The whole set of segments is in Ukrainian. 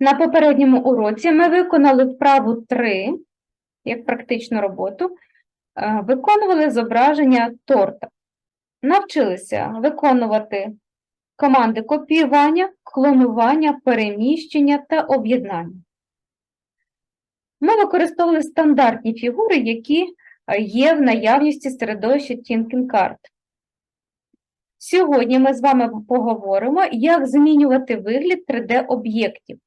На попередньому уроці ми виконали вправу 3, як практичну роботу, е, виконували зображення торта. Навчилися виконувати команди копіювання, клонування, переміщення та об'єднання. Ми використовували стандартні фігури, які е, є в наявності середовища Thinking Card. Сьогодні ми з вами поговоримо, як змінювати вигляд 3D-об'єктів.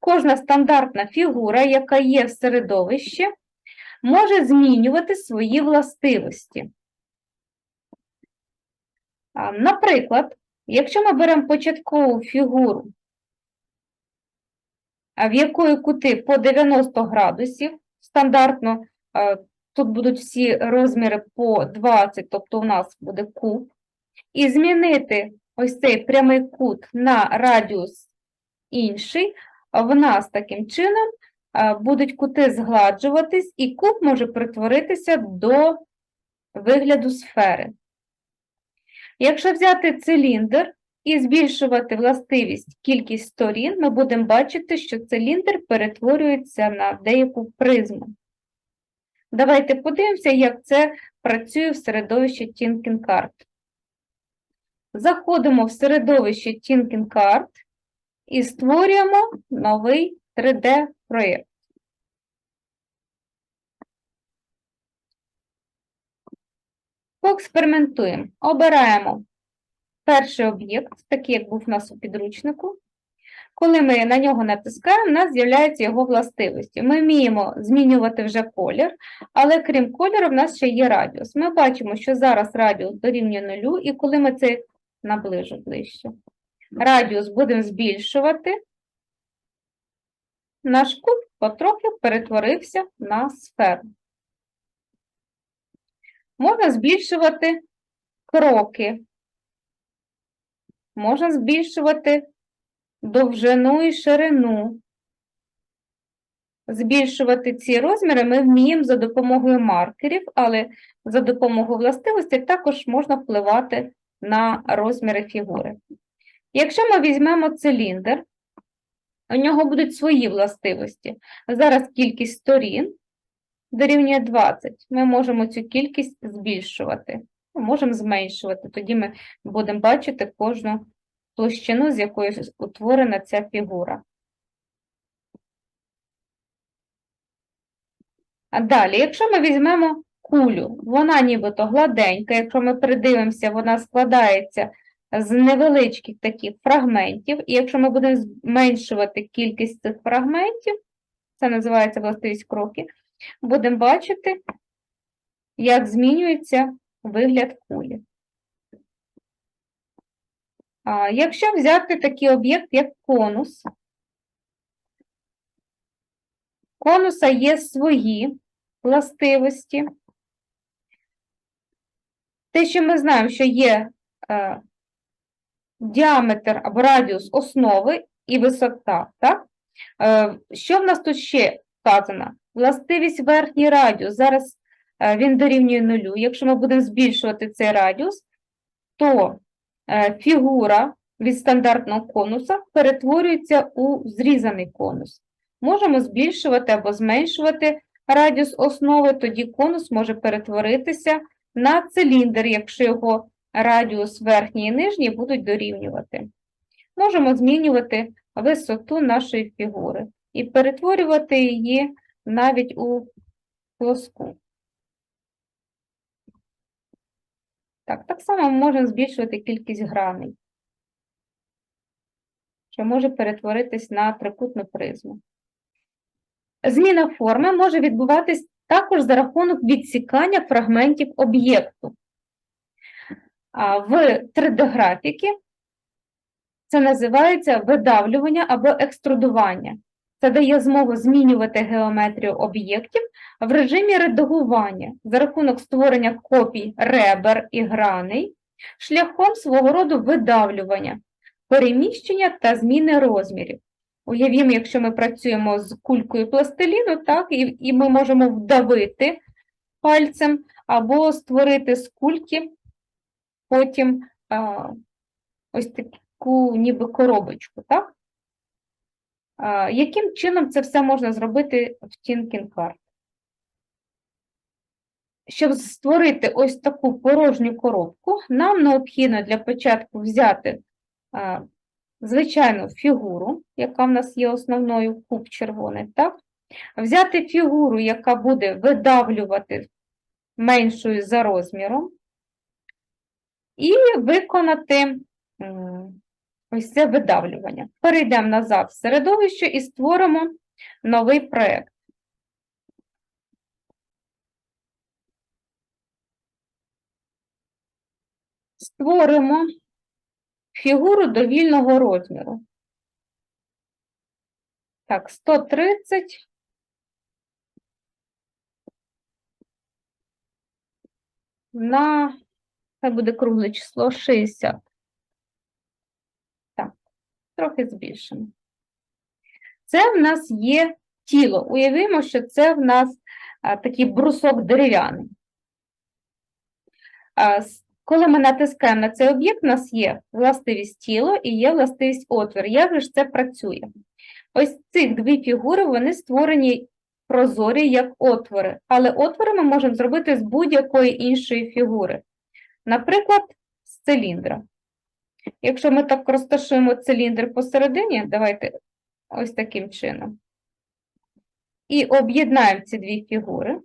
Кожна стандартна фігура, яка є в середовищі, може змінювати свої властивості. Наприклад, якщо ми беремо початкову фігуру, в якої кути по 90 градусів, стандартно тут будуть всі розміри по 20, тобто у нас буде куб, і змінити ось цей прямий кут на радіус інший, в нас таким чином будуть кути згладжуватись, і куб може перетворитися до вигляду сфери. Якщо взяти циліндр і збільшувати властивість кількість сторін, ми будемо бачити, що циліндр перетворюється на деяку призму. Давайте подивимося, як це працює в середовищі Card. Заходимо в середовище Card і створюємо новий 3D-проєкт. Поекспериментуємо. Обираємо перший об'єкт, такий, як був у нас у підручнику. Коли ми на нього натискаємо, у нас з'являються його властивості. Ми вміємо змінювати вже колір, але крім кольору, в нас ще є радіус. Ми бачимо, що зараз радіус дорівнює нулю, і коли ми це наближу ближче, радіус будемо збільшувати, наш куб потрохи перетворився на сферу. Можна збільшувати кроки, можна збільшувати довжину і ширину. Збільшувати ці розміри ми вміємо за допомогою маркерів, але за допомогою властивостей також можна впливати на розміри фігури. Якщо ми візьмемо циліндр, у нього будуть свої властивості. Зараз кількість сторін дорівнює 20. Ми можемо цю кількість збільшувати, можемо зменшувати. Тоді ми будемо бачити кожну площину, з якої утворена ця фігура. А далі, якщо ми візьмемо кулю, вона нібито гладенька, якщо ми придивимося, вона складається з невеличких таких фрагментів, і якщо ми будемо зменшувати кількість цих фрагментів, це називається властивість кроки, будемо бачити, як змінюється вигляд кулі. Якщо взяти такий об'єкт, як конус, конуса є свої властивості. Те, що ми знаємо, що є е, діаметр або радіус основи і висота, так? Е, що в нас тут ще вказано? Властивість верхній радіус. Зараз е, він дорівнює нулю. Якщо ми будемо збільшувати цей радіус, то е, фігура від стандартного конуса перетворюється у зрізаний конус. Можемо збільшувати або зменшувати радіус основи, тоді конус може перетворитися на циліндр, якщо його радіус верхній і нижній будуть дорівнювати. Можемо змінювати висоту нашої фігури і перетворювати її навіть у плоску. Так, так само ми можемо збільшувати кількість граней, що може перетворитись на трикутну призму. Зміна форми може відбуватись також за рахунок відсікання фрагментів об'єкту. В 3D-графіки це називається видавлювання або екструдування. Це дає змогу змінювати геометрію об'єктів в режимі редагування за рахунок створення копій ребер і граней, шляхом свого роду видавлювання, переміщення та зміни розмірів. Уявімо, якщо ми працюємо з кулькою пластиліну, так, і, і ми можемо вдавити пальцем або створити з кульки потім а, ось таку ніби коробочку, так? А, Яким чином це все можна зробити в Thinking Card? Щоб створити ось таку порожню коробку, нам необхідно для початку взяти а, звичайну фігуру, яка в нас є основною, куб червоний, так? Взяти фігуру, яка буде видавлювати меншою за розміром, і виконати ось це видавлювання. Перейдемо назад в середовище і створимо новий проєкт. Створимо фігуру довільного розміру. Так, 130 на, це буде кругле число 60. Так, трохи збільшимо. Це в нас є тіло. Уявімо, що це в нас а, такий брусок дерев'яний. Коли ми натискаємо на цей об'єкт, у нас є властивість тіло і є властивість отвір. Як же це працює? Ось цих дві фігури, вони створені прозорі як отвори, але отвори ми можемо зробити з будь-якої іншої фігури. Наприклад, з циліндра. Якщо ми так розташуємо циліндр посередині, давайте ось таким чином, і об'єднаємо ці дві фігури,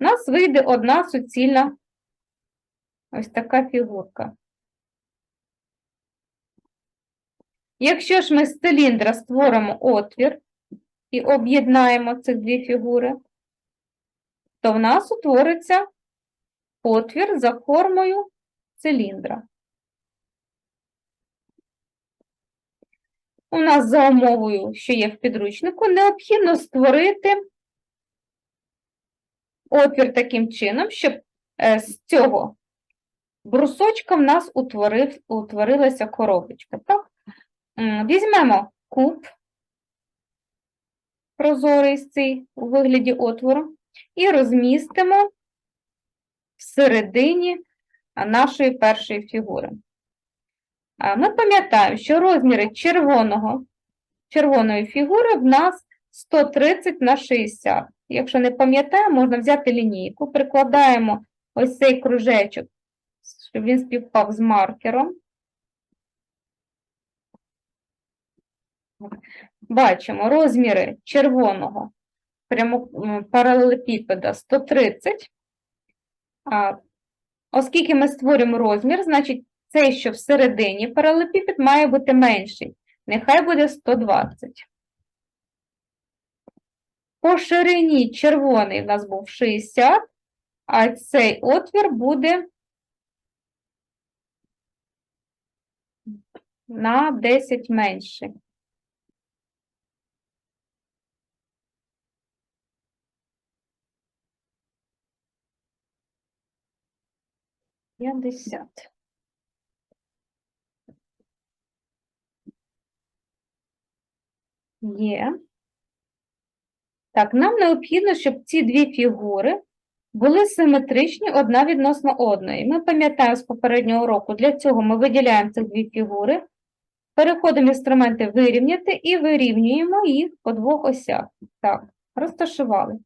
у нас вийде одна суцільна ось така фігурка. Якщо ж ми з циліндра створимо отвір і об'єднаємо ці дві фігури, то в нас утвориться отвір за формою циліндра. У нас за умовою, що є в підручнику, необхідно створити отвір таким чином, щоб е, з цього брусочка в нас утворив, утворилася коробочка. Так? Візьмемо куб прозорий цей у вигляді отвору і розмістимо всередині нашої першої фігури. Ми пам'ятаємо, що розміри червоного, червоної фігури в нас 130 на 60. Якщо не пам'ятаємо, можна взяти лінійку, прикладаємо ось цей кружечок, щоб він співпав з маркером. Бачимо розміри червоного прямо паралелепіпеда 130. Оскільки ми створюємо розмір, значить цей, що всередині паралелепіпед, має бути менший. Нехай буде 120. По ширині червоний в нас був 60, а цей отвір буде на 10 менший. П'ятдесят. Є. Так, нам необхідно, щоб ці дві фігури були симетричні одна відносно одної. Ми пам'ятаємо з попереднього року, для цього ми виділяємо ці дві фігури, переходимо інструменти вирівняти і вирівнюємо їх по двох осях. Так, розташували.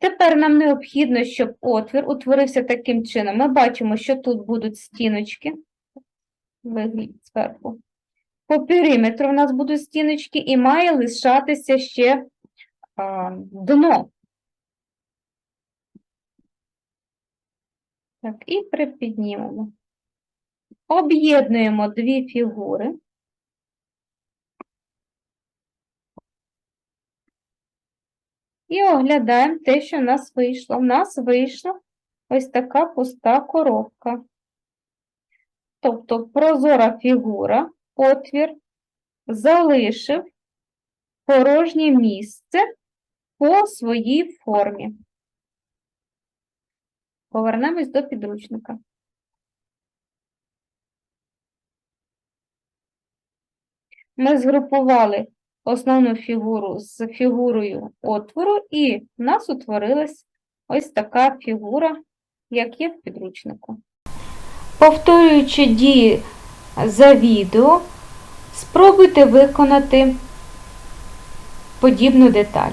Тепер нам необхідно, щоб отвір утворився таким чином. Ми бачимо, що тут будуть стіночки. Вигляд зверху. По периметру у нас будуть стіночки, і має лишатися ще а, дно. Так, і припіднімемо. Об'єднуємо дві фігури. І оглядаємо те, що в нас вийшло. У нас вийшла ось така пуста коробка. Тобто прозора фігура, отвір, залишив порожнє місце по своїй формі. Повернемось до підручника. Ми згрупували основну фігуру з фігурою отвору, і в нас утворилась ось така фігура, як є в підручнику. Повторюючи дії за відео, спробуйте виконати подібну деталь.